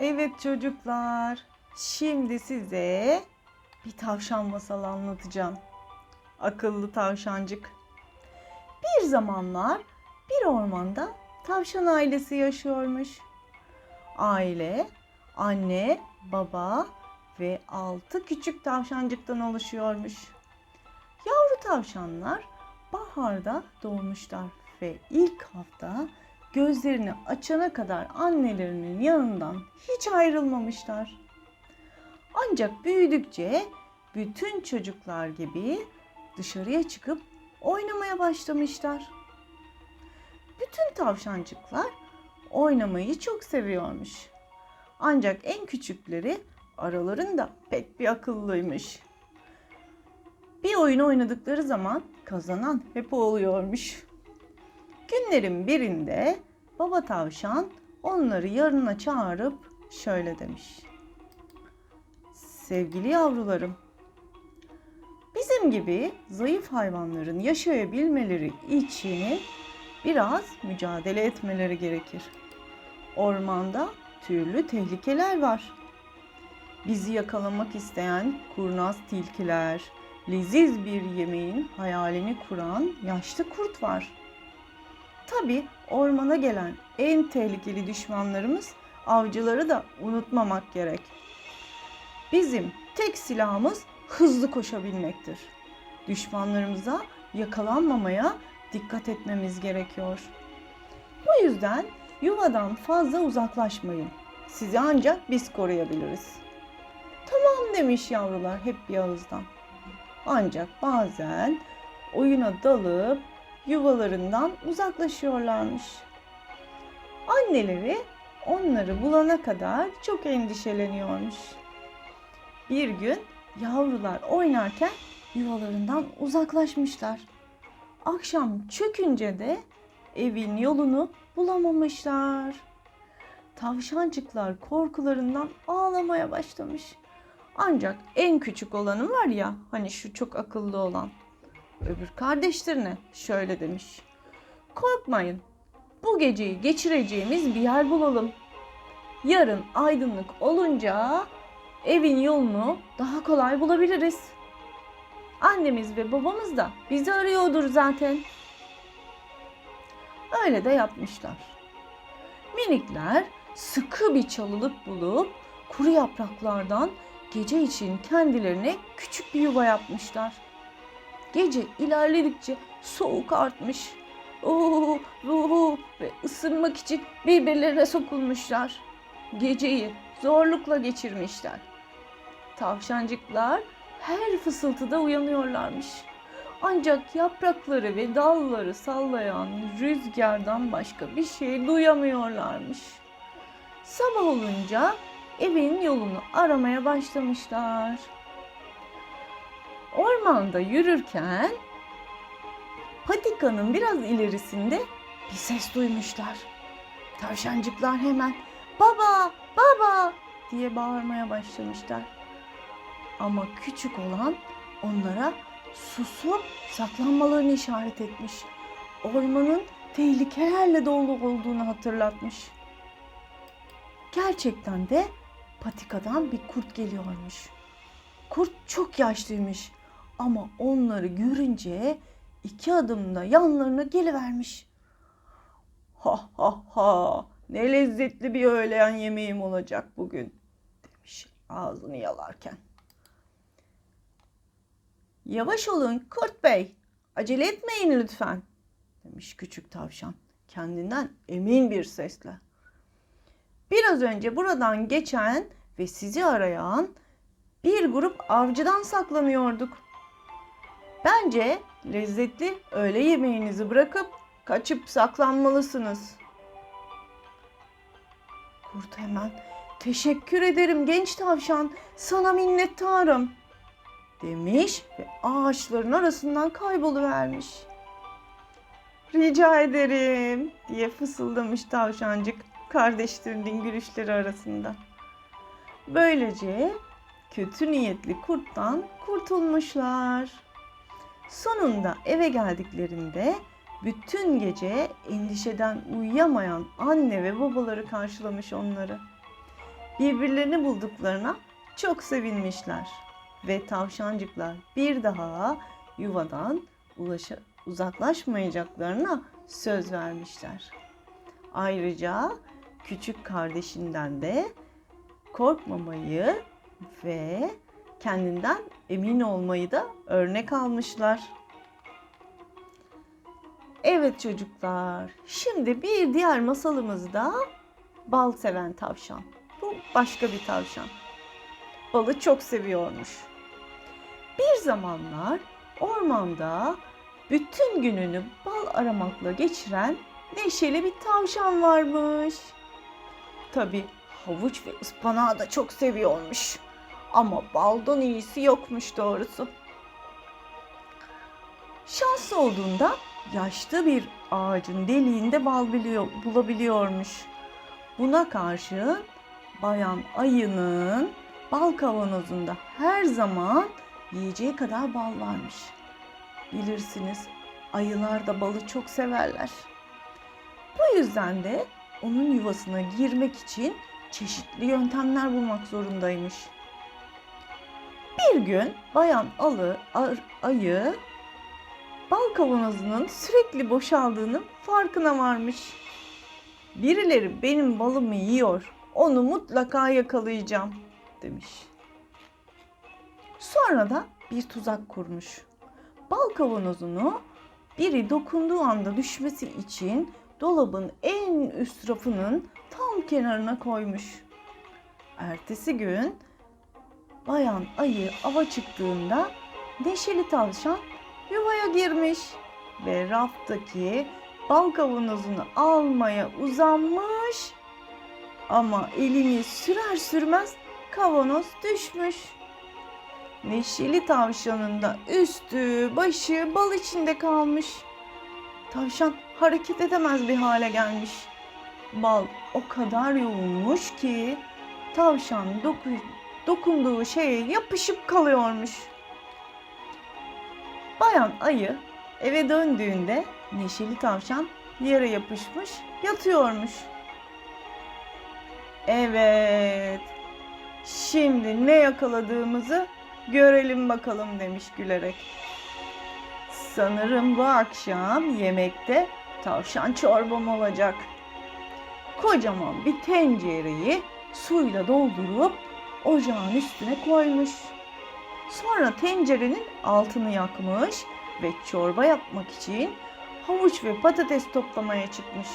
Evet çocuklar, şimdi size bir tavşan masalı anlatacağım. Akıllı tavşancık. Bir zamanlar bir ormanda tavşan ailesi yaşıyormuş. Aile, anne, baba ve altı küçük tavşancıktan oluşuyormuş. Yavru tavşanlar baharda doğmuşlar ve ilk hafta gözlerini açana kadar annelerinin yanından hiç ayrılmamışlar. Ancak büyüdükçe bütün çocuklar gibi dışarıya çıkıp oynamaya başlamışlar. Bütün tavşancıklar oynamayı çok seviyormuş. Ancak en küçükleri aralarında pek bir akıllıymış. Bir oyun oynadıkları zaman kazanan hep oluyormuş. Günlerin birinde baba tavşan onları yanına çağırıp şöyle demiş. Sevgili yavrularım, bizim gibi zayıf hayvanların yaşayabilmeleri için biraz mücadele etmeleri gerekir. Ormanda türlü tehlikeler var. Bizi yakalamak isteyen kurnaz tilkiler, leziz bir yemeğin hayalini kuran yaşlı kurt var. Tabi ormana gelen en tehlikeli düşmanlarımız avcıları da unutmamak gerek. Bizim tek silahımız hızlı koşabilmektir. Düşmanlarımıza yakalanmamaya dikkat etmemiz gerekiyor. Bu yüzden yuvadan fazla uzaklaşmayın. Sizi ancak biz koruyabiliriz. Tamam demiş yavrular hep bir ağızdan. Ancak bazen oyuna dalıp yuvalarından uzaklaşıyorlarmış. Anneleri onları bulana kadar çok endişeleniyormuş. Bir gün yavrular oynarken yuvalarından uzaklaşmışlar. Akşam çökünce de evin yolunu bulamamışlar. Tavşancıklar korkularından ağlamaya başlamış. Ancak en küçük olanı var ya hani şu çok akıllı olan öbür kardeşlerine şöyle demiş. Korkmayın. Bu geceyi geçireceğimiz bir yer bulalım. Yarın aydınlık olunca evin yolunu daha kolay bulabiliriz. Annemiz ve babamız da bizi arıyordur zaten. Öyle de yapmışlar. Minikler sıkı bir çalılık bulup kuru yapraklardan gece için kendilerine küçük bir yuva yapmışlar. Gece ilerledikçe soğuk artmış. Oo, ruhu ve ısınmak için birbirlerine sokulmuşlar. Geceyi zorlukla geçirmişler. Tavşancıklar her fısıltıda uyanıyorlarmış. Ancak yaprakları ve dalları sallayan rüzgardan başka bir şey duyamıyorlarmış. Sabah olunca evin yolunu aramaya başlamışlar. Ormanda yürürken patikanın biraz ilerisinde bir ses duymuşlar. Tavşancıklar hemen baba baba diye bağırmaya başlamışlar. Ama küçük olan onlara susup saklanmalarını işaret etmiş. Ormanın tehlikelerle dolu olduğunu hatırlatmış. Gerçekten de patikadan bir kurt geliyormuş. Kurt çok yaşlıymış ama onları görünce iki adımda yanlarına gelivermiş. Ha ha ha ne lezzetli bir öğleyen yemeğim olacak bugün demiş ağzını yalarken. Yavaş olun kurt bey acele etmeyin lütfen demiş küçük tavşan kendinden emin bir sesle. Biraz önce buradan geçen ve sizi arayan bir grup avcıdan saklanıyorduk. Bence lezzetli öğle yemeğinizi bırakıp kaçıp saklanmalısınız. Kurt hemen teşekkür ederim genç tavşan sana minnettarım demiş ve ağaçların arasından kayboluvermiş. Rica ederim diye fısıldamış tavşancık kardeşlerinin gülüşleri arasında. Böylece kötü niyetli kurttan kurtulmuşlar. Sonunda eve geldiklerinde bütün gece endişeden uyuyamayan anne ve babaları karşılamış onları. birbirlerini bulduklarına çok sevinmişler. Ve tavşancıklar bir daha yuvadan ulaşa, uzaklaşmayacaklarına söz vermişler. Ayrıca küçük kardeşinden de korkmamayı ve kendinden emin olmayı da örnek almışlar. Evet çocuklar, şimdi bir diğer masalımız da bal seven tavşan. Bu başka bir tavşan. Balı çok seviyormuş. Bir zamanlar ormanda bütün gününü bal aramakla geçiren neşeli bir tavşan varmış. Tabi havuç ve ıspanağı da çok seviyormuş. Ama baldan iyisi yokmuş doğrusu. Şans olduğunda yaşlı bir ağacın deliğinde bal biliyor, bulabiliyormuş. Buna karşı bayan ayının bal kavanozunda her zaman yiyeceği kadar bal varmış. Bilirsiniz ayılar da balı çok severler. Bu yüzden de onun yuvasına girmek için çeşitli yöntemler bulmak zorundaymış. Bir gün bayan alı, ar- ayı bal kavanozunun sürekli boşaldığının farkına varmış. Birileri benim balımı yiyor. Onu mutlaka yakalayacağım demiş. Sonra da bir tuzak kurmuş. Bal kavanozunu biri dokunduğu anda düşmesi için dolabın en üst rafının tam kenarına koymuş. Ertesi gün bayan ayı ava çıktığında neşeli tavşan yuvaya girmiş ve raftaki bal kavanozunu almaya uzanmış ama elini sürer sürmez kavanoz düşmüş. Neşeli tavşanın da üstü başı bal içinde kalmış. Tavşan hareket edemez bir hale gelmiş. Bal o kadar yoğunmuş ki tavşan doku- dokunduğu şeye yapışıp kalıyormuş. Bayan ayı eve döndüğünde neşeli tavşan yere yapışmış yatıyormuş. Evet. Şimdi ne yakaladığımızı görelim bakalım demiş gülerek. Sanırım bu akşam yemekte tavşan çorbam olacak. Kocaman bir tencereyi suyla doldurup ocağın üstüne koymuş. Sonra tencerenin altını yakmış ve çorba yapmak için havuç ve patates toplamaya çıkmış.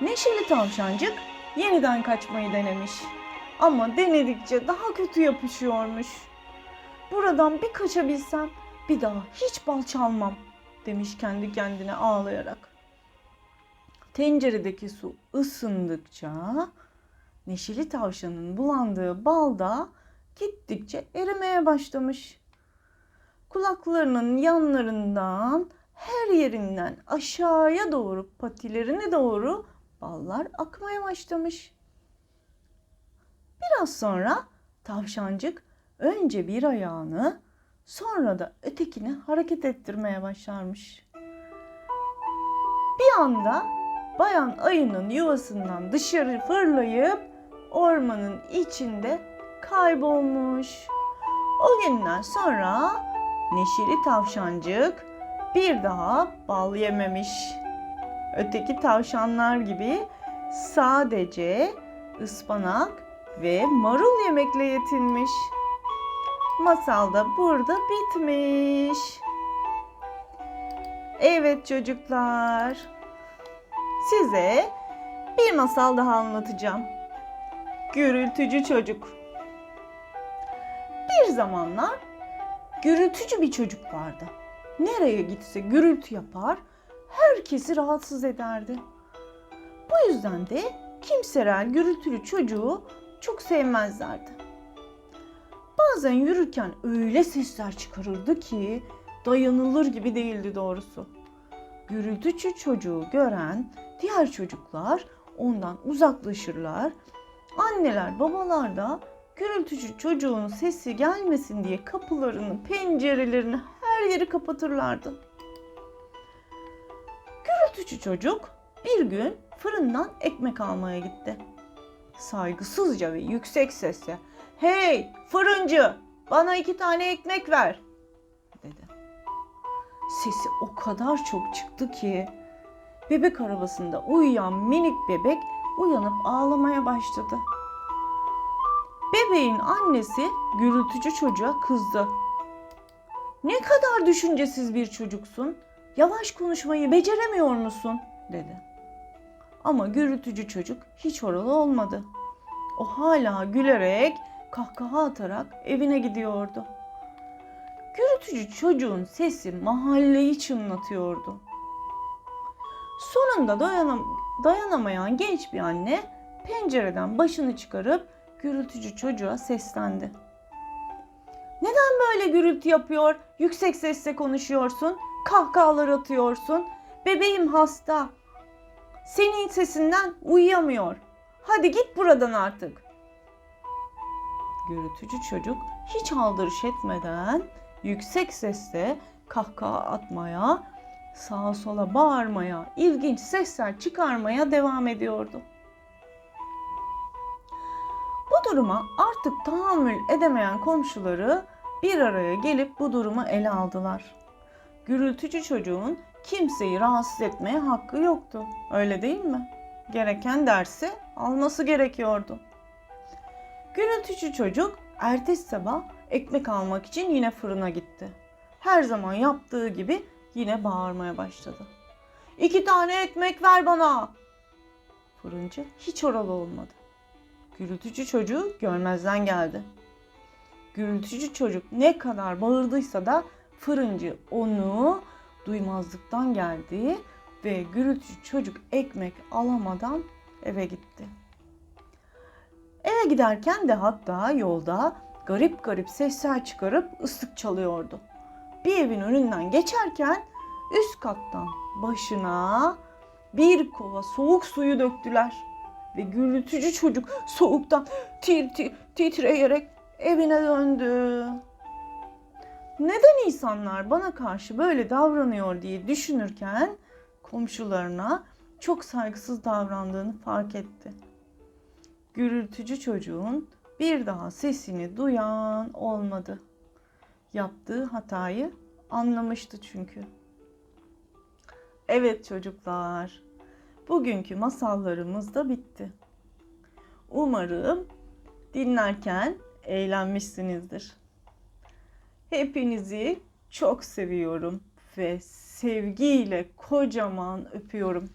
Neşeli tavşancık yeniden kaçmayı denemiş. Ama denedikçe daha kötü yapışıyormuş. Buradan bir kaçabilsem bir daha hiç bal çalmam demiş kendi kendine ağlayarak. Tenceredeki su ısındıkça neşeli tavşanın bulandığı bal da gittikçe erimeye başlamış. Kulaklarının yanlarından her yerinden aşağıya doğru patilerine doğru ballar akmaya başlamış. Biraz sonra tavşancık önce bir ayağını sonra da ötekini hareket ettirmeye başlarmış. Bir anda bayan ayının yuvasından dışarı fırlayıp ormanın içinde kaybolmuş. O günden sonra neşeli tavşancık bir daha bal yememiş. Öteki tavşanlar gibi sadece ıspanak ve marul yemekle yetinmiş. Masal da burada bitmiş. Evet çocuklar. Size bir masal daha anlatacağım. Gürültücü çocuk. Bir zamanlar gürültücü bir çocuk vardı. Nereye gitse gürültü yapar, herkesi rahatsız ederdi. Bu yüzden de kimseler gürültülü çocuğu çok sevmezlerdi. Bazen yürürken öyle sesler çıkarırdı ki dayanılır gibi değildi doğrusu. Gürültücü çocuğu gören diğer çocuklar ondan uzaklaşırlar. Anneler, babalar da gürültücü çocuğun sesi gelmesin diye kapılarını, pencerelerini, her yeri kapatırlardı. Gürültücü çocuk bir gün fırından ekmek almaya gitti. saygısızca ve yüksek sesle "Hey fırıncı, bana iki tane ekmek ver." dedi. Sesi o kadar çok çıktı ki bebek arabasında uyuyan minik bebek uyanıp ağlamaya başladı. Bebeğin annesi gürültücü çocuğa kızdı. Ne kadar düşüncesiz bir çocuksun. Yavaş konuşmayı beceremiyor musun? dedi. Ama gürültücü çocuk hiç oralı olmadı. O hala gülerek, kahkaha atarak evine gidiyordu. Gürültücü çocuğun sesi mahalleyi çınlatıyordu. Sonunda dayanam dayanamayan genç bir anne pencereden başını çıkarıp gürültücü çocuğa seslendi. Neden böyle gürültü yapıyor, yüksek sesle konuşuyorsun, kahkahalar atıyorsun? Bebeğim hasta. Senin sesinden uyuyamıyor. Hadi git buradan artık. Gürültücü çocuk hiç aldırış etmeden yüksek sesle kahkaha atmaya, sağa sola bağırmaya, ilginç sesler çıkarmaya devam ediyordu. Bu duruma artık tahammül edemeyen komşuları bir araya gelip bu durumu ele aldılar. Gürültücü çocuğun kimseyi rahatsız etmeye hakkı yoktu. Öyle değil mi? Gereken dersi alması gerekiyordu. Gürültücü çocuk ertesi sabah ekmek almak için yine fırına gitti. Her zaman yaptığı gibi yine bağırmaya başladı. İki tane ekmek ver bana. Fırıncı hiç oralı olmadı. Gürültücü çocuğu görmezden geldi. Gürültücü çocuk ne kadar bağırdıysa da fırıncı onu duymazlıktan geldi ve gürültücü çocuk ekmek alamadan eve gitti. Eve giderken de hatta yolda garip garip sesler çıkarıp ıslık çalıyordu. Bir evin önünden geçerken üst kattan başına bir kova soğuk suyu döktüler ve gürültücü çocuk soğuktan tir tir titreyerek evine döndü. Neden insanlar bana karşı böyle davranıyor diye düşünürken komşularına çok saygısız davrandığını fark etti. Gürültücü çocuğun bir daha sesini duyan olmadı. Yaptığı hatayı anlamıştı çünkü. Evet çocuklar, bugünkü masallarımız da bitti. Umarım dinlerken eğlenmişsinizdir. Hepinizi çok seviyorum ve sevgiyle kocaman öpüyorum.